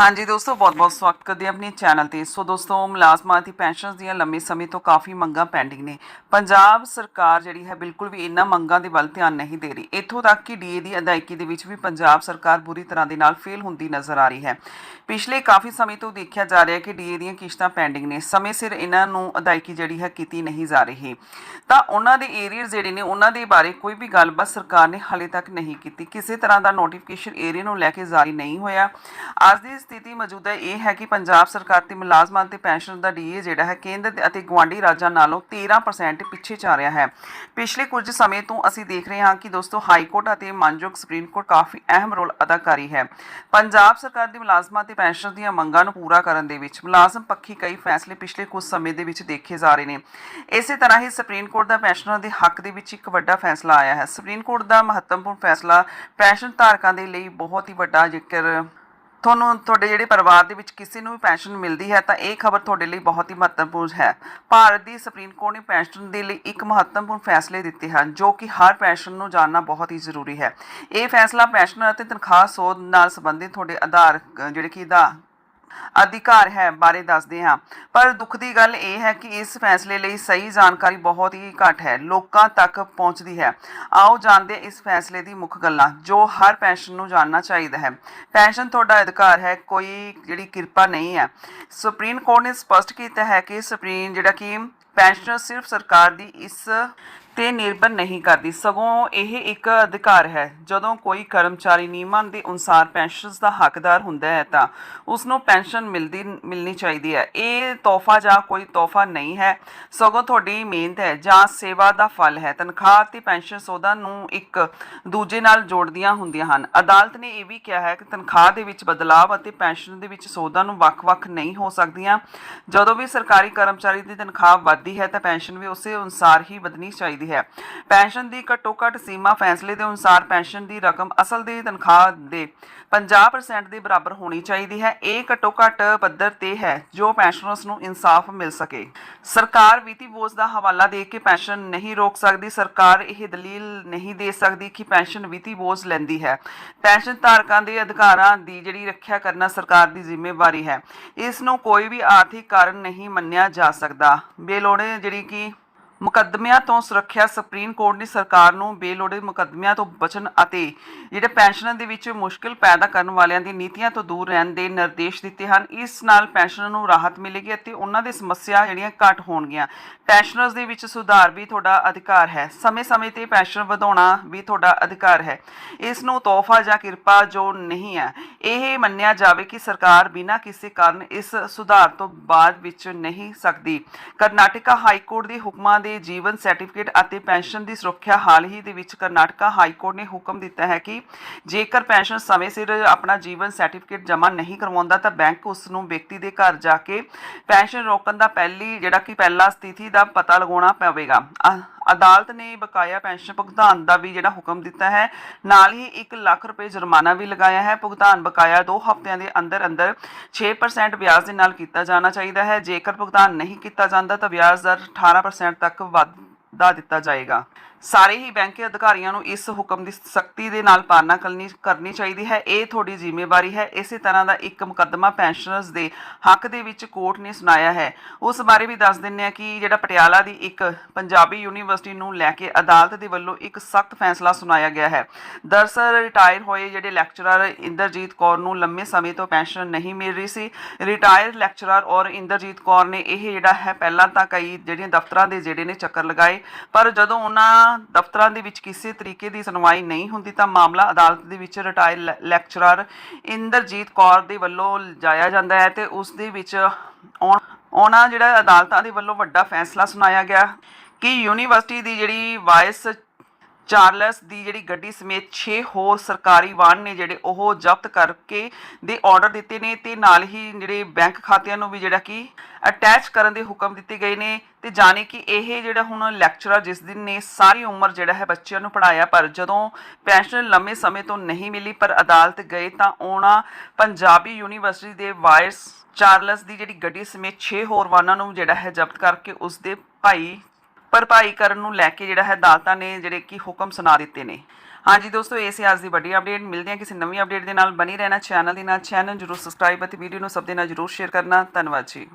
ਹਾਂਜੀ ਦੋਸਤੋ, ਬਹੁਤ-ਬਹੁਤ ਸਵਾਗਤ ਕਰਦੇ ਹਾਂ ਆਪਣੇ ਚੈਨਲ ਤੇ। ਸੋ ਦੋਸਤੋ, ਮੁਲਾਜ਼ਮਾਂ ਦੀ ਪੈਨਸ਼ਨਸ ਦੀਆਂ ਲੰਮੇ ਸਮੇਂ ਤੋਂ ਕਾਫੀ ਮੰਗਾਂ ਪੈਂਡਿੰਗ ਨੇ। ਪੰਜਾਬ ਸਰਕਾਰ ਜਿਹੜੀ ਹੈ, ਬਿਲਕੁਲ ਵੀ ਇਹਨਾਂ ਮੰਗਾਂ ਦੇ ਵੱਲ ਧਿਆਨ ਨਹੀਂ ਦੇ ਰਹੀ। ਇੱਥੋਂ ਤੱਕ ਕਿ ਡੀਏ ਦੀ ਅਦਾਇਗੀ ਦੇ ਵਿੱਚ ਵੀ ਪੰਜਾਬ ਸਰਕਾਰ ਬੁਰੀ ਤਰ੍ਹਾਂ ਦੇ ਨਾਲ ਫੇਲ ਹੁੰਦੀ ਨਜ਼ਰ ਆ ਰਹੀ ਹੈ। ਪਿਛਲੇ ਕਾਫੀ ਸਮੇਂ ਤੋਂ ਦੇਖਿਆ ਜਾ ਰਿਹਾ ਹੈ ਕਿ ਡੀਏ ਦੀਆਂ ਕਿਸ਼ਤਾਂ ਪੈਂਡਿੰਗ ਨੇ। ਸਮੇਂ ਸਿਰ ਇਹਨਾਂ ਨੂੰ ਅਦਾਇਗੀ ਜਿਹੜੀ ਹੈ, ਕੀਤੀ ਨਹੀਂ ਜਾ ਰਹੀ। ਤਾਂ ਉਹਨਾਂ ਦੇ ਏਰੀਅਰਸ ਜਿਹੜੇ ਨੇ, ਉਹਨਾਂ ਦੇ ਬਾਰੇ ਕੋਈ ਵੀ ਗੱਲਬਾਤ ਸਰਕਾਰ ਨੇ ਹਾਲੇ ਤੱਕ ਨਹੀਂ ਕੀਤੀ। ਕਿਸੇ ਤਰ੍ਹਾਂ ਦਾ ਨੋਟੀਫਿਕੇਸ਼ਨ ਏਰੀਆ ਨੂੰ ਲੈ ਕੇ ਜਾਰੀ ਨਹੀਂ ਹੋਇਆ। ਅੱਜ ਦੀ ਸਥਿਤੀ ਮੌਜੂਦਾ ਇਹ ਹੈ ਕਿ ਪੰਜਾਬ ਸਰਕਾਰ ਤੇ ਮੁਲਾਜ਼ਮਾਂ ਤੇ ਪੈਨਸ਼ਨ ਦਾ ਡੀਏ ਜਿਹੜਾ ਹੈ, ਕੇਂਦਰ ਅਤੇ ਗਵਾਂਢੀ ਰਾਜਾਂ ਨਾਲੋਂ 13% ਪਿੱਛੇ ਜਾ ਰਿਹਾ ਹੈ। ਪਿਛਲੇ ਕੁਝ ਸਮੇਂ ਤੋਂ ਅਸੀਂ ਦੇਖ ਰਹੇ ਹਾਂ ਕਿ ਦੋਸਤੋ ਹਾਈ ਕੋਰਟ ਅਤੇ ਮਾਨਯੋਗ ਸੁਪਰੀਮ ਕੋਰਟ ਕਾਫੀ ਅਹਿਮ ਰੋਲ ਅਦਾ ਕਰ ਹੈ। ਪੰਜਾਬ ਸਰਕਾਰ ਦੇ ਮੁਲਾਜ਼ਮਾਂ ਤੇ ਪੈਨਸ਼ਨ ਦੀਆਂ ਮੰਗਾਂ ਨੂੰ ਪੂਰਾ ਕਰਨ ਦੇ ਵਿੱਚ ਮੁਲਾਜ਼ਮ ਪੱਖੀ ਕਈ ਫੈਸਲੇ ਪਿਛਲੇ ਕੁਝ ਸਮੇਂ ਦੇ ਵਿੱਚ ਦੇਖੇ ਜਾ ਰਹੇ ਨੇ। ਇਸੇ ਤਰ੍ਹਾਂ ਹੀ ਸੁਪਰੀਮ ਕੋਰਟ ਦਾ ਪੈਨਸ਼ਨਰਾਂ ਦੇ ਹੱਕ ਦੇ ਵਿੱਚ ਇੱਕ ਵੱਡਾ ਫੈਸਲਾ ਆਇਆ ਹੈ। ਸੁਪਰੀਮ ਕੋਰਟ ਦਾ ਮਹੱਤਵਪੂਰਨ ਫੈਸਲਾ ਪੈਨਸ਼ਨ ਧਾਰਕਾਂ ਦੇ ਲਈ ਬਹੁਤ ਹੀ ਵੱਡਾ ਜ਼ਿਕਰ ਤੁਹਾਨੂੰ ਤੁਹਾਡੇ ਜਿਹੜੇ ਪਰਿਵਾਰ ਦੇ ਵਿੱਚ ਕਿਸੇ ਨੂੰ ਵੀ ਪੈਨਸ਼ਨ ਮਿਲਦੀ ਹੈ ਤਾਂ ਇਹ ਖਬਰ ਤੁਹਾਡੇ ਲਈ ਬਹੁਤ ਹੀ ਮਹੱਤਵਪੂਰਨ ਹੈ। ਭਾਰਤ ਦੀ ਸੁਪਰੀਮ ਕੋਰਟ ਨੇ ਪੈਨਸ਼ਨ ਦੇ ਲਈ ਇੱਕ ਮਹੱਤਵਪੂਰਨ ਫੈਸਲੇ ਦਿੱਤੇ ਹਨ, ਜੋ ਕਿ ਹਰ ਪੈਨਸ਼ਨ ਨੂੰ ਜਾਣਨਾ ਬਹੁਤ ਹੀ ਜ਼ਰੂਰੀ ਹੈ। ਇਹ ਫੈਸਲਾ ਪੈਨਸ਼ਨ ਅਤੇ ਤਨਖਾਹ ਸੋਧ ਨਾਲ ਸੰਬੰਧਿਤ ਤੁਹਾਡੇ ਆਧਾਰ ਜਿਹੜੇ ਕਿ ਦਾ ਅਧਿਕਾਰ ਹੈ ਬਾਰੇ ਦੱਸਦੇ ਹਾਂ। ਪਰ ਦੁੱਖ ਦੀ ਗੱਲ ਇਹ ਹੈ ਕਿ ਇਸ ਫੈਸਲੇ ਲਈ ਸਹੀ ਜਾਣਕਾਰੀ ਬਹੁਤ ਹੀ ਘੱਟ ਹੈ। ਲੋਕਾਂ ਤੱਕ ਪਹੁੰਚਦੀ ਹੈ। ਆਓ ਜਾਣਦੇ ਇਸ ਫੈਸਲੇ ਦੀ ਮੁੱਖ ਗੱਲਾਂ, ਜੋ ਹਰ ਪੈਨਸ਼ਨ ਨੂੰ ਜਾਣਨਾ ਚਾਹੀਦਾ ਹੈ। ਪੈਨਸ਼ਨ ਤੁਹਾਡਾ ਅਧਿਕਾਰ ਹੈ, ਕੋਈ ਜਿਹੜੀ ਕਿਰਪਾ ਨਹੀਂ ਹੈ। ਸੁਪਰੀਮ ਕੋਰਟ ਨੇ ਸਪਸ਼ਟ ਕੀਤਾ ਹੈ ਕਿ ਸੁਪਰੀਮ, ਜਿਹੜਾ ਕਿ ਪੈਨਸ਼ਨ ਸਿਰਫ ਸਰਕਾਰ ਦੀ ਇਸ ਤੇ ਨਿਰਭਰ ਨਹੀਂ ਕਰਦੀ। ਸਗੋਂ ਇਹ ਇੱਕ ਅਧਿਕਾਰ ਹੈ। ਜਦੋਂ ਕੋਈ ਕਰਮਚਾਰੀ ਨਿਯਮਾਂ ਦੇ ਅਨੁਸਾਰ ਪੈਨਸ਼ਨਸ ਦਾ ਹੱਕਦਾਰ ਹੁੰਦਾ ਹੈ ਤਾਂ ਉਸ ਨੂੰ ਪੈਨਸ਼ਨ ਮਿਲਦੀ, ਮਿਲਣੀ ਚਾਹੀਦੀ ਹੈ। ਇਹ ਤੋਹਫਾ ਜਾਂ ਕੋਈ ਤੋਹਫਾ ਨਹੀਂ ਹੈ। ਸਗੋਂ ਤੁਹਾਡੀ ਮਿਹਨਤ ਹੈ ਜਾਂ ਸੇਵਾ ਦਾ ਫਲ ਹੈ। ਤਨਖਾਹ ਤੇ ਪੈਨਸ਼ਨ ਸੋਧਾਂ ਨੂੰ ਇੱਕ ਦੂਜੇ ਨਾਲ ਜੋੜਦੀਆਂ ਹੁੰਦੀਆਂ ਹਨ। ਅਦਾਲਤ ਨੇ ਇਹ ਵੀ ਕਿਹਾ ਹੈ ਕਿ ਤਨਖਾਹ ਦੇ ਵਿੱਚ ਬਦਲਾਅ ਅਤੇ ਪੈਨਸ਼ਨ ਦੇ ਵਿੱਚ ਸੋਧਾਂ ਨੂੰ ਵੱਖ-ਵੱਖ ਨਹੀਂ ਹੋ ਸਕਦੀਆਂ। ਜਦੋਂ ਵੀ ਸਰਕਾਰੀ ਕਰਮਚਾਰੀ ਦੀ ਤਨਖਾਹ ਵੱਧਦੀ ਹੈ ਤਾਂ ਪੈਨਸ਼ਨ ਵੀ ਉਸੇ ਅਨੁਸਾਰ ਹੀ ਵਧਣੀ ਚਾਹੀਦੀ ਹੈ। ਪੈਨਸ਼ਨ ਦੀ ਘੱਟੋ-ਘੱਟ ਸੀਮਾ ਫੈਸਲੇ ਦੇ ਅਨੁਸਾਰ ਪੈਨਸ਼ਨ ਦੀ ਰਕਮ ਅਸਲ ਦੀ ਤਨਖਾਹ ਦੇ 50% ਦੇ ਬਰਾਬਰ ਹੋਣੀ ਚਾਹੀਦੀ ਹੈ। ਇਹ ਘੱਟੋ-ਘੱਟ ਪੱਧਰ ਤੇ ਹੈ ਜੋ ਪੈਨਸ਼ਨਰਸ ਨੂੰ ਇਨਸਾਫ ਮਿਲ ਸਕੇ। ਸਰਕਾਰ ਵਿੱਤੀ ਬੋਝ ਦਾ ਹਵਾਲਾ ਦੇ ਕੇ ਪੈਨਸ਼ਨ ਨਹੀਂ ਰੋਕ ਸਕਦੀ। ਸਰਕਾਰ ਇਹ ਦਲੀਲ ਨਹੀਂ ਦੇ ਸਕਦੀ ਕਿ ਪੈਨਸ਼ਨ ਵਿੱਤੀ ਬੋਝ ਲੈਂਦੀ ਹੈ। ਪੈਨਸ਼ਨ ਧਾਰਕਾਂ ਦੇ ਅਧਿਕਾਰਾਂ ਦੀ ਜਿਹੜੀ ਰੱਖਿਆ ਕਰਨਾ ਸਰਕਾਰ ਦੀ ਜ਼ਿੰਮੇਵਾਰੀ ਹੈ। ਇਸ ਨੂੰ ਕੋਈ ਵੀ ਆਰਥਿਕ ਕਾਰਨ ਨਹੀਂ ਮੰਨਿਆ ਜਾ ਸਕਦਾ। ਬੇਲੋੜੇ ਜਿਹੜੀ ਕਿ ਮੁਕੱਦਮਿਆਂ ਤੋਂ ਸੁਰੱਖਿਆ ਸੁਪਰੀਮ ਕੋਰਟ ਨੇ ਸਰਕਾਰ ਨੂੰ ਬੇਲੋੜੇ ਮੁਕੱਦਮਿਆਂ ਤੋਂ ਬਚਣ ਅਤੇ ਜਿਹੜੇ ਪੈਨਸ਼ਨਰ ਦੇ ਵਿੱਚ ਮੁਸ਼ਕਲ ਪੈਦਾ ਕਰਨ ਵਾਲਿਆਂ ਦੀ ਨੀਤੀਆਂ ਤੋਂ ਦੂਰ ਰਹਿਣ ਦੇ ਨਿਰਦੇਸ਼ ਦਿੱਤੇ ਹਨ। ਇਸ ਨਾਲ ਪੈਨਸ਼ਨ ਨੂੰ ਰਾਹਤ ਮਿਲੇਗੀ ਅਤੇ ਉਹਨਾਂ ਦੀ ਸਮੱਸਿਆ ਜਿਹੜੀਆਂ ਘੱਟ ਹੋਣਗੀਆਂ। ਪੈਨਸ਼ਨਰਸ ਦੇ ਵਿੱਚ ਸੁਧਾਰ ਵੀ ਤੁਹਾਡਾ ਅਧਿਕਾਰ ਹੈ। ਸਮੇਂ-ਸਮੇਂ ਤੇ ਪੈਨਸ਼ਨ ਵਧਾਉਣਾ ਵੀ ਤੁਹਾਡਾ ਅਧਿਕਾਰ ਹੈ। ਇਸ ਨੂੰ ਤੋਹਫਾ ਜਾਂ ਕਿਰਪਾ ਜੋ ਨਹੀਂ ਹੈ, ਇਹ ਮੰਨਿਆ ਜਾਵੇ ਕਿ ਸਰਕਾਰ ਬਿਨਾਂ ਕਿਸੇ ਕਾਰਨ ਇਸ ਸੁਧਾਰ ਤੋਂ ਬਾਅਦ ਵਿੱਚ ਨਹੀਂ ਸਕਦੀ। ਕਰਨਾਟਕਾ ਹਾਈ ਕੋਰਟ ਦੇ ਹੁਕਮਾਂ ਦੇ ਜੀਵਨ ਸਰਟੀਫਿਕੇਟ ਅਤੇ ਪੈਨਸ਼ਨ ਦੀ ਸੁਰੱਖਿਆ ਹਾਲ ਹੀ ਦੇ ਵਿੱਚ ਕਰਨਾਟਕਾ ਹਾਈ ਕੋਰਟ ਨੇ ਹੁਕਮ ਦਿੱਤਾ ਹੈ ਕਿ ਜੇਕਰ ਪੈਨਸ਼ਨ ਸਮੇਂ ਸਿਰ ਆਪਣਾ ਜੀਵਨ ਸਰਟੀਫਿਕੇਟ ਜਮ੍ਹਾਂ ਨਹੀਂ ਕਰਵਾਉਂਦਾ ਤਾਂ ਬੈਂਕ ਉਸ ਨੂੰ ਵਿਅਕਤੀ ਦੇ ਘਰ ਜਾ ਕੇ ਪੈਨਸ਼ਨ ਰੋਕਣ ਦਾ ਪਹਿਲੀ, ਜਿਹੜਾ ਕਿ ਪਹਿਲਾ ਸਥਿਤੀ ਦਾ ਪਤਾ ਲਗਾਉਣਾ ਪਵੇਗਾ। ਅਦਾਲਤ ਨੇ ਬਕਾਇਆ ਪੈਨਸ਼ਨ ਭੁਗਤਾਨ ਦਾ ਵੀ ਜਿਹੜਾ ਹੁਕਮ ਦਿੱਤਾ ਹੈ, ਨਾਲ ਹੀ 1 ਲੱਖ ਰੁਪਏ ਜੁਰਮਾਨਾ ਵੀ ਲਗਾਇਆ ਹੈ। ਭੁਗਤਾਨ ਬਕਾਇਆ 2 ਹਫ਼ਤਿਆਂ ਦੇ ਅੰਦਰ ਅੰਦਰ 6% ਵਿਆਜ ਦੇ ਨਾਲ ਕੀਤਾ ਜਾਣਾ ਚਾਹੀਦਾ ਹੈ। ਜੇਕਰ ਭੁਗਤਾਨ ਨਹੀਂ ਕੀਤਾ ਜਾਂਦਾ ਤਾਂ ਵਿਆਜ ਦਰ 18% ਤੱਕ ਵਧਾ ਦਿੱਤਾ ਜਾਏਗਾ। ਸਾਰੇ ਹੀ ਬੈਂਕ ਅਧਿਕਾਰੀਆਂ ਨੂੰ ਇਸ ਹੁਕਮ ਦੀ ਸਖਤੀ ਦੇ ਨਾਲ ਪਾਲਣਾ ਕਰਨੀ ਕਰਨੀ ਚਾਹੀਦੀ ਹੈ। ਇਹ ਤੁਹਾਡੀ ਜ਼ਿੰਮੇਵਾਰੀ ਹੈ। ਇਸੇ ਤਰ੍ਹਾਂ ਦਾ ਇੱਕ ਮੁਕੱਦਮਾ ਪੈਨਸ਼ਨਰਸ ਦੇ ਹੱਕ ਦੇ ਵਿੱਚ ਕੋਰਟ ਨੇ ਸੁਣਾਇਆ ਹੈ। ਉਸ ਬਾਰੇ ਵੀ ਦੱਸ ਦਿੰਨੇ ਆ ਕਿ ਜਿਹੜਾ ਪਟਿਆਲਾ ਦੀ ਇੱਕ ਪੰਜਾਬੀ ਯੂਨੀਵਰਸਿਟੀ ਨੂੰ ਲੈ ਕੇ ਅਦਾਲਤ ਦੇ ਵੱਲੋਂ ਇੱਕ ਸਖਤ ਫੈਸਲਾ ਸੁਣਾਇਆ ਗਿਆ ਹੈ। ਦਰਸਲ ਰਿਟਾਇਰ ਹੋਏ ਜਿਹੜੇ ਲੈਕਚਰਰ ਇੰਦਰਜੀਤ ਕੌਰ ਨੂੰ ਲੰਮੇ ਸਮੇਂ ਤੋਂ ਪੈਨਸ਼ਨ ਨਹੀਂ ਮਿਲ ਰਹੀ ਸੀ। ਰਿਟਾਇਰ ਲੈਕਚਰਰ ਔਰ ਇੰਦਰਜੀਤ ਕੌਰ ਨੇ ਇਹ ਜਿਹੜਾ ਹੈ, ਪਹਿਲਾਂ ਤਾਂ ਕਈ ਜਿਹੜੀਆਂ ਦਫ਼ਤਰਾਂ ਦੇ ਜਿਹੜੇ ਨੇ ਚੱਕਰ ਲਗਾਏ, ਪਰ ਜਦੋਂ ਉਹਨਾਂ ਦਫ਼ਤਰਾਂ ਦੇ ਵਿੱਚ ਕਿਸੇ ਤਰੀਕੇ ਦੀ ਸੁਣਵਾਈ ਨਹੀਂ ਹੁੰਦੀ, ਤਾਂ ਮਾਮਲਾ ਅਦਾਲਤ ਦੇ ਵਿੱਚ ਰਿਟਾਇਰ ਲੈ- ਲੈਕਚਰਰ ਇੰਦਰਜੀਤ ਕੌਰ ਦੇ ਵੱਲੋਂ ਜਾਇਆ ਜਾਂਦਾ ਹੈ ਤੇ ਉਸ ਦੇ ਵਿੱਚ ਉਹਨਾਂ ਜਿਹੜਾ ਅਦਾਲਤਾਂ ਦੇ ਵੱਲੋਂ ਵੱਡਾ ਫੈਸਲਾ ਸੁਣਾਇਆ ਗਿਆ ਕਿ ਯੂਨੀਵਰਸਿਟੀ ਦੀ ਜਿਹੜੀ ਵਾਇਸ ਚਾਰਲਸ ਦੀ ਜਿਹੜੀ ਗੱਡੀ ਸਮੇਤ 6 ਹੋਰ ਸਰਕਾਰੀ ਵਾਹਨ ਨੇ ਜਿਹੜੇ ਉਹ ਜ਼ਬਤ ਕਰਕੇ ਦੇ ਆਰਡਰ ਦਿੱਤੇ ਨੇ ਤੇ ਨਾਲ ਹੀ ਜਿਹੜੇ ਬੈਂਕ ਖਾਤਿਆਂ ਨੂੰ ਵੀ ਜਿਹੜਾ ਕਿ ਅਟੈਚ ਕਰਨ ਦੇ ਹੁਕਮ ਦਿੱਤੇ ਗਏ ਨੇ ਤੇ ਜਾਣੇ ਕਿ ਇਹ ਜਿਹੜਾ ਹੁਣ ਲੈਕਚਰਰ ਜਿਸ ਦਿਨ ਨੇ ਸਾਰੀ ਉਮਰ ਜਿਹੜਾ ਹੈ ਬੱਚਿਆਂ ਨੂੰ ਪੜਾਇਆ ਪਰ ਜਦੋਂ ਪੈਨਸ਼ਨ ਲੰਮੇ ਸਮੇਂ ਤੋਂ ਨਹੀਂ ਮਿਲੀ ਪਰ ਅਦਾਲਤ ਗਏ ਤਾਂ ਉਹਨਾਂ ਪੰਜਾਬੀ ਯੂਨੀਵਰਸਿਟੀ ਦੇ ਵਾਇਸ ਚਾਰਲਸ ਦੀ ਜਿਹੜੀ ਗੱਡੀ ਸਮੇਤ 6 ਹੋਰ ਵਾਹਨਾਂ ਨੂੰ ਜਿਹੜਾ ਹੈ ਜ਼ਬਤ ਕਰਕੇ ਉਸ ਦੇ ਭਾਈ ਭਰਪਾਈ ਕਰਨ ਨੂੰ ਲੈ ਕੇ ਜਿਹੜਾ ਹੈ ਅਦਾਲਤਾਂ ਨੇ ਜਿਹੜੇ ਕਿ ਹੁਕਮ ਸੁਣਾ ਦਿੱਤੇ ਨੇ। ਹਾਂਜੀ ਦੋਸਤੋ, ਇਹ ਸੀ ਅੱਜ ਦੀ ਵੱਡੀ ਅਪਡੇਟ ਮਿਲਦੇ ਹਾਂ ਕਿਸੇ ਨਵੀਂ ਅਪਡੇਟ ਦੇ ਨਾਲ। ਬਣੀ ਰਹਿਣਾ ਚੈਨਲ ਦੇ ਨਾਲ। ਚੈਨਲ ਜਰੂਰ ਸਬਸਕ੍ਰਾਈਬ ਅਤੇ ਵੀਡੀਓ ਨੂੰ ਸਭ ਦੇ ਨਾਲ ਜਰੂਰ ਸ਼ੇਅਰ ਕਰਨਾ। ਧੰਨਵਾਦ ਜੀ।